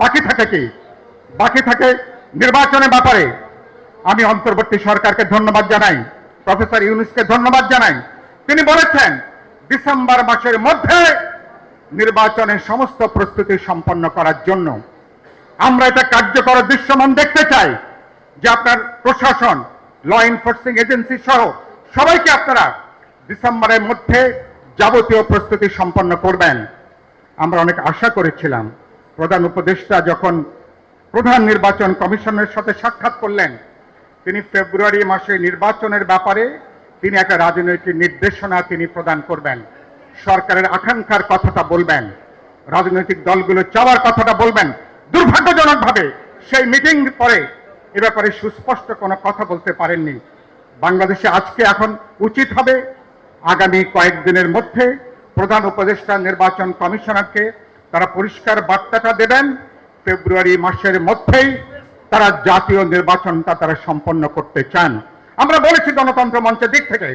বাকি থাকে কি? বাকি থাকে নির্বাচনের ব্যাপারে। আমি অন্তর্বর্তী সরকারকে ধন্যবাদ জানাই, প্রফেসর ইউনুসকে ধন্যবাদ জানাই। তিনি বলেছেন, ডিসেম্বর মাসের মধ্যে নির্বাচনের সমস্ত প্রস্তুতি সম্পন্ন করার জন্য আমরা এটা কার্যকর দৃশ্যমান দেখতে চাই যে আপনার প্রশাসন ল এনফোর্সিং এজেন্সি সহ সবাইকে আপনারা ডিসেম্বরের মধ্যে যাবতীয় প্রস্তুতি সম্পন্ন করবেন। আমরা অনেক আশা করেছিলাম প্রধান উপদেষ্টা যখন প্রধান নির্বাচন কমিশনের সাথে সাক্ষাৎ করলেন, তিনি ফেব্রুয়ারি মাসে নির্বাচনের ব্যাপারে তিনি একটা রাজনৈতিক নির্দেশনা তিনি প্রদান করবেন। সরকারের আকাঙ্ক্ষার কথাটা বলবেন, রাজনৈতিক দলগুলো চাওয়ার কথাটা বলবেন। দুর্ভাগ্যজনকভাবে সেই মিটিং পরে এ ব্যাপারে সুস্পষ্ট কোনো কথা বলতে পারেননি। বাংলাদেশে আজকে এখন উচিত হবে আগামী কয়েকদিনের মধ্যে প্রধান উপদেষ্টা নির্বাচন কমিশনারকে তারা পরিষ্কার বার্তাটা দেবেন, ফেব্রুয়ারি মাসের মধ্যেই তারা জাতীয় নির্বাচনটা তারা সম্পন্ন করতে চান। আমরা বলেছি গণতন্ত্র মঞ্চের দিক থেকে,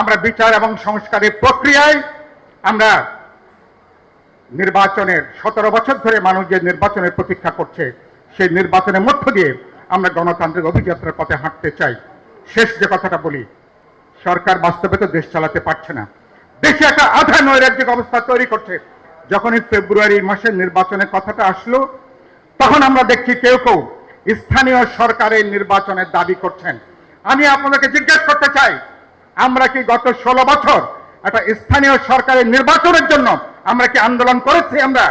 আমরা বিচার এবং সংস্কারের প্রক্রিয়ায় আমরা নির্বাচনের সতেরো বছর ধরে মানুষ যে নির্বাচনের প্রতীক্ষা করছে, সেই নির্বাচনের মধ্য দিয়ে আমরা গণতান্ত্রিক অভিযাত্রার পথে হাঁটতে চাই। শেষ যে কথাটা বলি, সরকার বাস্তবে তো দেশ চালাতে পারছে না। দেশে একটা আধা নৈরাজ্যিক অবস্থা তৈরি করছে। যখনই ফেব্রুয়ারি মাসের নির্বাচনের কথাটা আসলো, তখন আমরা দেখছি কেউ কেউ স্থানীয় সরকারের নির্বাচনের দাবি করছেন। আমি আপনাদেরকে জিজ্ঞেস করতে চাই, আমরা কি গত ষোলো বছর একটা স্থানীয় সরকারের নির্বাচনের জন্য আমরা কি আন্দোলন করেছি আমরা?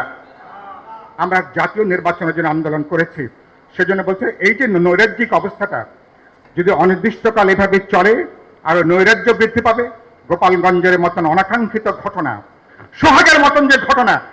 আমরা জাতীয় নির্বাচনের জন্য আন্দোলন করেছি। সেজন্য বলছে, এই যে নৈরাজ্যিক অবস্থাটা, যদি অনির্দিষ্টকাল এভাবে চলে, আরও নৈরাজ্য বৃদ্ধি পাবে, গোপালগঞ্জের মতন অনাকাঙ্ক্ষিত ঘটনা সোহাগের মতন যে ঘটনা